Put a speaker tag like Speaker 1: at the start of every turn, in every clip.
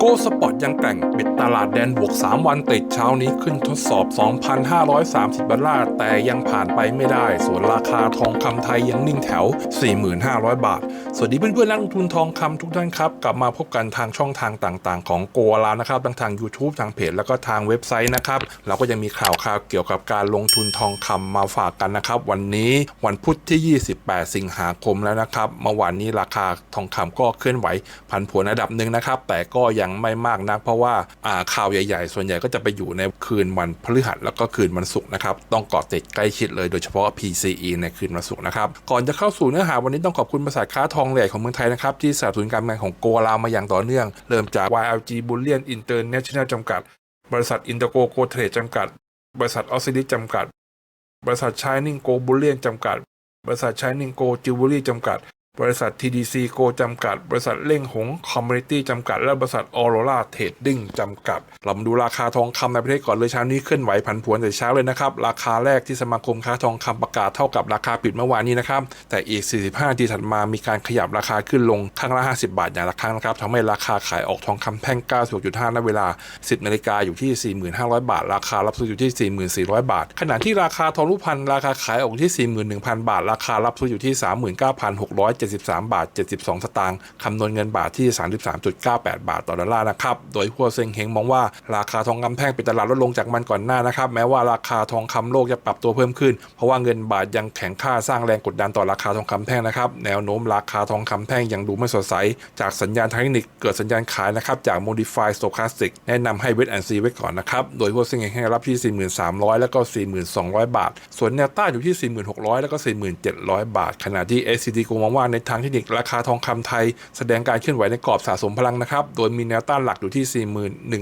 Speaker 1: โกสปอร์ตยังแกร่งปิดตลาดแดนบวก 3 วันติดเช้านี้ขึ้นทดสอบ 2,530 ดอลลาร์ แต่ยังผ่านไปไม่ได้ ส่วนราคาทองคำไทยยังนิ่งแถว 4,500 บาท สวัสดีเพื่อนๆนักลงทุนทองคำทุกท่านครับ กลับมาพบกันทางช่องทางต่างๆ ของโกลานะครับทั้งทาง YouTube ทางเพจแล้วก็ทางเว็บไซต์นะครับ เราก็ยังมีข่าวข่าวเกี่ยวกับการลงทุนทองคำมาฝากกันนะครับ วันนี้วันพุธที่ 28 สิงหาคมแล้วนะครับเมื่อวานนี้ราคาทองคำก็เคลื่อนไหวผันผวนระดับหนึ่งนะครับแต่ก็ยังไม่มากนัก เพราะว่าข่าวใหญ่ๆ ส่วนใหญ่ก็จะไปอยู่ในคืนวันพฤหัสแล้วก็คืนวันศุกร์นะครับ ต้องเกาะติดใกล้ชิดเลยโดยเฉพาะ PCE ในคืนวันศุกร์นะครับ ก่อนจะเข้าสู่เนื้อหาวันนี้ต้องขอบคุณบริษัทค้าทองแหลกของเมืองไทยนะครับ ที่สนับสนุนการงานของโกลามาอย่างต่อเนื่อง เริ่มจาก YLG Bullion International จำกัด บริษัทอินเตอร์โกโกเทรดจำกัด บริษัทออสซิลิจำกัด บริษัทชายนิงโกบูเลียนจำกัด บริษัทชายนิงโกจิวเวลรี่จำกัด บริษัท TDC โกจำกัด บริษัทเล่งหงคอมมูนิตี้จำกัด และบริษัทออโรราเทรดดิ้งจำกัด เรามาดูราคาทองคำในประเทศก่อนเลยเช้านี้เคลื่อนไหวผันผวนแต่เช้าเลยนะครับ ราคาแรกที่สมาคมค้าทองคำประกาศเท่ากับราคาปิดเมื่อวานนี้นะครับ แต่อีก 45นาทีถัดมามีการขยับราคาขึ้นลงครั้งละ 50 บาทอย่างละครั้งนะครับทำให้ราคาขายออกทองคำแท่ง 96.5ณเวลา 10นาฬิกาอยู่ที่ 4,500 บาท ราคารับซื้ออยู่ที่ 4,400 บาท ขณะที่ราคาทองรูปพรรณราคาขายออกที่ 41,000 บาท ราคารับซื้ออยู่ที่73 บาท 72 สตางค์คำนวณเงินบาทที่ 33.98 บาทต่อดอลลาร์นะครับ โดยพัวเซ็งเฮงมองว่าราคาทองคำแท่งปิดตลาดลดลงจากมันก่อนหน้านะครับ แม้ว่าราคาทองคำโลกจะปรับตัวเพิ่มขึ้น เพราะว่าเงินบาทยังแข็งค่าสร้างแรงกดดันต่อราคาทองคำแท่งนะครับ แนวโน้มราคาทองคำแท่งยังดูไม่สดใส จากสัญญาณเทคนิคเกิดสัญญาณขายนะครับจาก Modify Stochastic แนะนำให้เวทแอนซีไว้ก่อนนะครับ โดยพัวเซ็งเฮงให้รับที่ 43,000แล้วก็ 42,000 บาท ส่วนแนวต้านอยู่ที่ 46,000แล้วก็ 47,000 บาท ขณะที่ SCD กมองว่าในทางเทคนิคราคาทองคำไทย แสดงการเคลื่อนไหวในกรอบสะสมพลังนะครับ โดยมีแนวต้านหลักอยู่ที่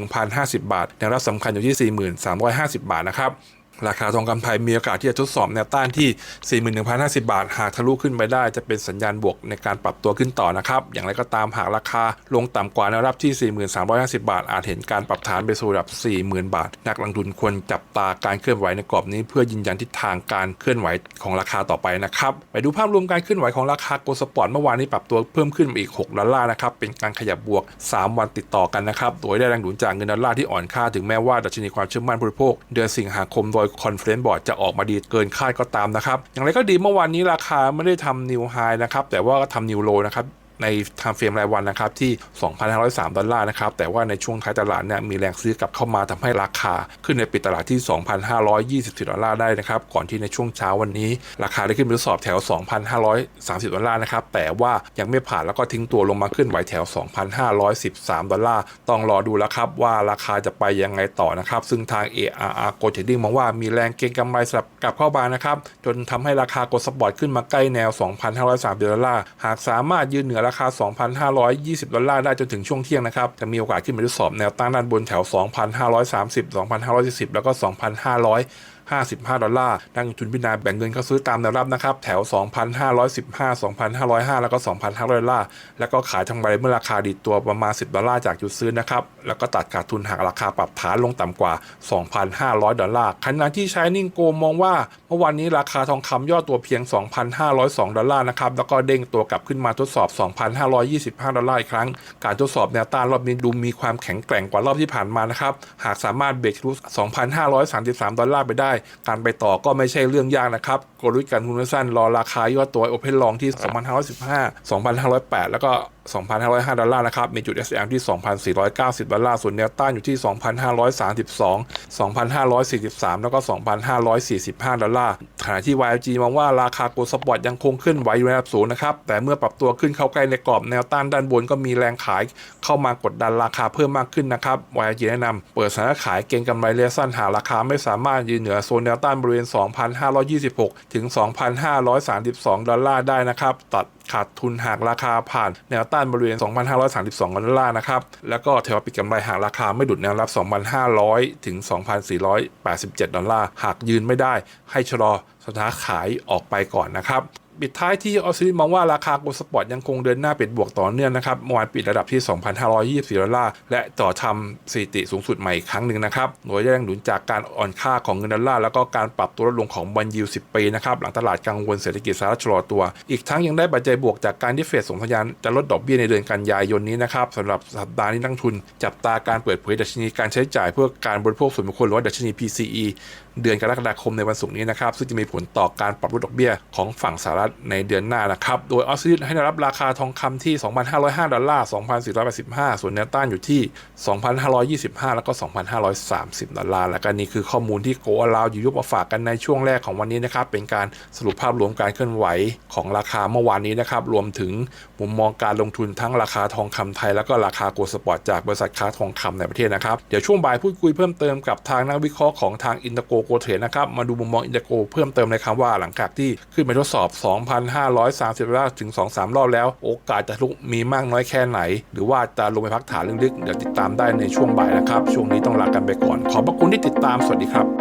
Speaker 1: 41,050 บาท แนวรับสำคัญอยู่ที่ 4350 บาทนะครับ ราคาทองคำไทยมีโอกาสที่จะทดสอบแนวต้านที่ 41,050 บาท หากทะลุขึ้นไปได้จะเป็นสัญญาณบวกในการปรับตัวขึ้นต่อนะครับ อย่างไรก็ตามหากราคาลงต่ำกว่าแนวรับที่ 4350 บาท อาจเห็นการปรับฐานไปสู่ระดับ 40,000 บาท นักลงทุนควรจับตาการเคลื่อนไหวในกรอบนี้ เพื่อยืนยันทิศทางการเคลื่อนไหวของราคาต่อไปนะครับ ไปดูภาพรวมการเคลื่อนไหวของราคาโกลด์สปอร์ตเมื่อวานนี้ปรับตัวเพิ่มขึ้นอีก 6 ดอลลาร์นะครับ เป็นการขยับบวก 3 วันติดต่อกันนะครับ โดยได้แรงหนุนจากเงินดอลลาร์ที่อ่อนค่าถึงแม้ว่าดัชนีความเชื่อมั่นผู้บริโภค เดือนสิงหาคมโดยคอนเฟรนซ์บอร์ดจะออกมาดีเกินคาดก็ตามนะครับ อย่างไรก็ดีเมื่อวานนี้ราคาไม่ได้ทำนิวไฮนะครับแต่ว่าก็ทำนิวโลนะครับ ในไทม์เฟรมรายวันนะครับที่ 2,503 ดอลลาร์นะครับ แต่ว่าในช่วงท้ายตลาดเนี่ยมีแรงซื้อกลับเข้ามาทำให้ราคา ขึ้นในปิดตลาดที่ 2,524 ดอลลาร์ได้นะครับ ก่อนที่ในช่วงเช้าวันนี้ ราคาได้ขึ้นไปทดสอบแถว 2,530 ดอลลาร์นะครับ แต่ว่ายังไม่ผ่านแล้วก็ทิ้งตัวลงมาขึ้นไหวแถว 2,513 ดอลลาร์ ต้องรอดูแล้วครับว่าราคาจะไปยังไงต่อนะครับ ซึ่งทาง ARR g o Trading มองว่ามีแรงเก็งกำไรสลับกลับเข้ามานะครับ จนทำให้ราคา Gold Spot ขึ้นมาใกล้แนว 2,530 ดอลลาร์ หากสามารถยืนเหนือราคา 2,520 ดอลลาร์ได้จนถึงช่วงเที่ยงนะครับ จะมีโอกาสขึ้นไปทดสอบแนวต้านด้านบนแถว 2,530 2,540 แล้วก็ 2,500 55 ดอลลาร์นักลงทุนพิจารณาแบ่งเงินเข้าซื้อตามแนวรับนะครับแถว 2,515 2,505 แล้วก็ 2,500 ดอลลาร์แล้วก็ขายทางใบเมื่อราคาดีดตัวประมาณ 10 ดอลลาร์จากจุดซื้อนะครับแล้วก็ตัดขาดทุนหากราคาปรับฐานลงต่ำกว่า 2,500 ดอลลาร์ขณะที่ชายนิ่งโกมองว่าเมื่อวานนี้ราคาทองคำย่อตัวเพียง 2,502 ดอลลาร์นะครับแล้วก็เด้งตัวกลับขึ้นมาทดสอบ 2,525 ดอลลาร์อีกครั้ง การทดสอบแนวต้านรอบนี้ดูมีความแข็งแกร่งกว่ารอบที่ผ่านมานะครับหากสามารถเบรกทะลุ2,533 ดอลลาร์ไปได้การไปต่อก็ไม่ใช่เรื่องยากนะครับกลยุทธ์การทุนสั้นรอราคาย่อตัวโอเพนลองที่ 2,515 2,508 แล้วก็ 2,505 ดอลลาร์นะครับ มีจุด SM ที่ 2,490 ดอลลาร์ ส่วนแนวต้านอยู่ที่ 2,532 2,543 แล้วก็ 2,545 ดอลลาร์ ขณะที่ YLG มองว่าราคาโกลสปอร์ตยังคงขึ้นไหวอยู่ในระดับสูงนะครับ แต่เมื่อปรับตัวขึ้นเข้าใกล้ในกรอบแนวต้านด้านบนก็มีแรงขายเข้ามากดดันราคาเพิ่มมากขึ้นนะครับ YLG แนะนำเปิดสถานขายเก็งกำไรระยะสั้นหาราคาไม่สามารถยืนเหนือโซนแนวต้านบริเวณ 2,526 ถึง 2,532 ดอลลาร์ได้นะครับ ตัด ขาดทุนหากราคาผ่านแนวต้านบริเวณ 2,532ดอลลาร์นะครับ แล้วก็เทวปิดกำไรหากราคาไม่ดุดแนวรับ 2,500 ถึง 2,487 ดอลลาร์ หากยืนไม่ได้ให้ชะลอสถานขายออกไปก่อนนะครับ ปิดท้ายที่ออสซิลิมองว่าราคาโกลสปอร์ตยังคงเดินหน้าเป็นบวกต่อเนื่องนะครับเมื่อวานปิดระดับที่ 2,524 ดอลลาร์ และต่อทำสถิติสูงสุดใหม่อีกครั้งหนึ่งนะครับ โดยได้แรงหนุนจากการอ่อนค่าของเงินดอลลาร์ แล้วก็การปรับตัวลดลงของบอลยิว10 ปีนะครับ หลังตลาดกังวลเศรษฐกิจสหรัฐชะลอตัว อีกทั้งยังได้ปัจจัยบวกจากการที่เฟดส่งสัญญาณจะลดดอกเบี้ยในเดือนกันยายนนี้นะครับสำหรับสัปดาห์นี้นักทุน จับตาการเปิดเผยดัชนีการใช้จ่ายเพื่อการบริโภคส่วนบุคคลหรือว่าดัชนี PCE เดือนกรกฎาคมในวันศุกร์นี้นะครับซึ่งจะมีผลต่อการปรับลดดอกเบี้ยของฝั่งสหรัฐในเดือนหน้านะครับ โดยออสซิลให้ได้รับราคาทองคำที่ 2,505 ดอลลาร์ 2,485 ส่วนแนวต้านอยู่ที่ 2,525 แล้วก็ 2,530 ดอลลาร์ แล้วก็นี่คือข้อมูลที่โกอลาวอยู่ยกมาฝากกันในช่วงแรกของวันนี้นะครับ เป็นการสรุปภาพรวมการเคลื่อนไหวของราคาเมื่อวานนี้นะครับ รวมถึงมุมมองการลงทุนทั้งราคาทองคำไทย แล้วก็ราคาโกลสปอร์ตจากบริษัทค้าทองคำในประเทศนะครับ เดี๋ยวช่วงบ่ายพูดคุยเพิ่มเติมกับทางนักวิเคราะห์ของทางอินเตอร์โกโกเทรดนะครับ มาดูมุมมองอินเตอร์โกเพิ่มเติมเลยครับว่าหลังจากที่ขึ้นไปทดสอบ2,530รอบถึง 2-3 รอบแล้ว โอกาสจะลุกมีมากน้อยแค่ไหน หรือว่าจะลงไปพักฐานลึกๆเดี๋ยวติดตามได้ในช่วงบ่ายนะครับ ช่วงนี้ต้องลากันไปก่อน ขอบพระคุณที่ติดตามสวัสดีครับ